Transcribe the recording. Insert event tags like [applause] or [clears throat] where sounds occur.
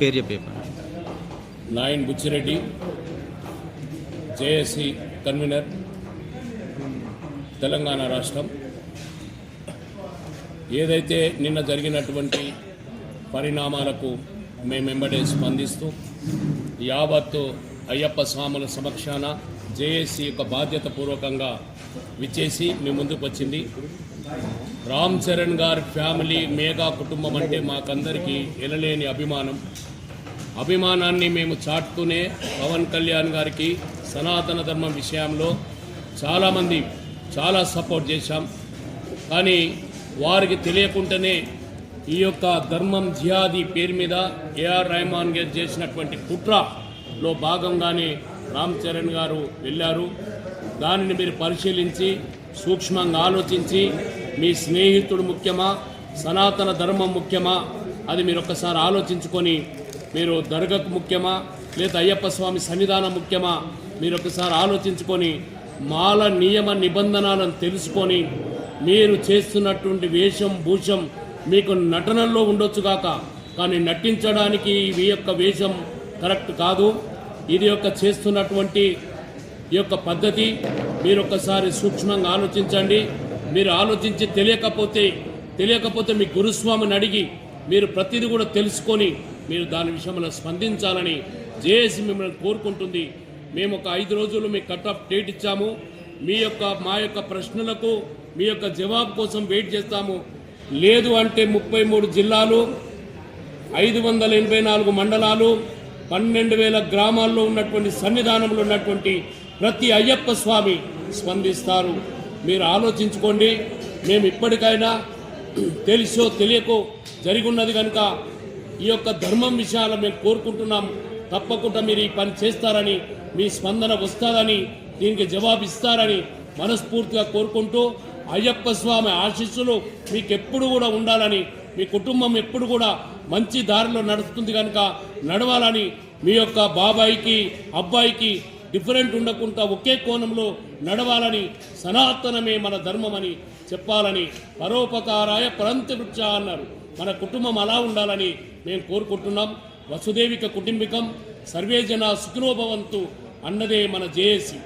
పేరు చెప్పే నాయన్ బుచ్చిరెడ్డి జేఏసీ కన్వీనర్ తెలంగాణ రాష్ట్రం. ఏదైతే నిన్న జరిగినటువంటి పరిణామాలకు మేమెంబడే స్పందిస్తూ యావత్తు అయ్యప్ప స్వాముల సమక్షాన జేఏసీ యొక్క బాధ్యత పూర్వకంగా విచ్చేసి మీ ముందుకు వచ్చింది. రామ్ చరణ్ గారి ఫ్యామిలీ మేఘా కుటుంబం అంటే మాకందరికీ ఎనలేని అభిమానం. అభిమానాన్ని మేము చాటుతూనే పవన్ కళ్యాణ్ గారికి సనాతన ధర్మం విషయంలో చాలామంది చాలా సపోర్ట్ చేశాం. కానీ వారికి తెలియకుండానే ఈ యొక్క ధర్మం జియాది పేరు మీద ఏఆర్ రెహమాన్ గారు చేసినటువంటి కుట్రలో భాగంగానే రామ్ చరణ్ గారు వెళ్ళారు. దానిని మీరు పరిశీలించి సూక్ష్మంగా ఆలోచించి మీ స్నేహితుడు ముఖ్యమా సనాతన ధర్మం ముఖ్యమా అది మీరు ఒక్కసారి ఆలోచించుకొని మీరు దర్గకు ముఖ్యమా? లేదా అయ్యప్ప స్వామి సన్నిధానం ముఖ్యమా? మీరు ఒకసారి ఆలోచించుకొని మాల నియమ నిబంధనలను తెలుసుకొని మీరు చేస్తున్నటువంటి వేషం భూషం మీకు నటనల్లో ఉండొచ్చుగాక కానీ నటించడానికి ఈ యొక్క వేషం కరెక్ట్ కాదు. ఇది యొక్క చేస్తున్నటువంటి ఈ యొక్క పద్ధతి మీరు ఒక్కసారి సూక్ష్మంగా ఆలోచించండి. మీరు ఆలోచించి తెలియకపోతే తెలియకపోతే మీ గురుస్వామిని అడిగి మీరు ప్రతిదీ కూడా తెలుసుకొని మీరు దాని విషయంలో స్పందించాలని జేఏసీ మిమ్మల్ని కోరుకుంటుంది. మేము ఒక ఐదు రోజులు మీకు కట్ ఆఫ్ డేట్ ఇచ్చాము. మీ యొక్క మా యొక్క ప్రశ్నలకు మీ యొక్క జవాబు కోసం వెయిట్ చేస్తాము. లేదు అంటే ముప్పై మూడు జిల్లాలు ఐదు వందల ఎనభై నాలుగు మండలాలు పన్నెండు వేల గ్రామాల్లో ఉన్నటువంటి సన్నిధానంలో ఉన్నటువంటి ప్రతి అయ్యప్ప స్వామి స్పందిస్తారు. మీరు ఆలోచించుకోండి. మేము ఇప్పటికైనా [clears throat] తెలుసో తెలియకో జరిగి ఉన్నది కనుక ఈ యొక్క ధర్మం విషయాలు మేము కోరుకుంటున్నాం తప్పకుండా మీరు ఈ పని చేస్తారని మీ స్పందన వస్తుందని దీనికి జవాబిస్తారని మనస్ఫూర్తిగా కోరుకుంటూ అయ్యప్ప స్వామి ఆశీస్సులు మీకు ఎప్పుడు కూడా ఉండాలని మీ కుటుంబం ఎప్పుడు కూడా మంచి దారిలో నడుస్తుంది కనుక నడవాలని మీ యొక్క బాబాయికి అబ్బాయికి డిఫరెంట్ ఉండకుండా ఒకే కోణంలో నడవాలని సనాతనమే మన ధర్మమని చెప్పాలని పరోపకారాయ పరంతి వృక్ష అన్నారు. మన కుటుంబం అలా ఉండాలని మేము కోరుకుంటున్నాం. వసుదేవిక కుటుంబికం. సర్వే జన సుఖినోభవంతు అన్నదే మన జేఏసీ.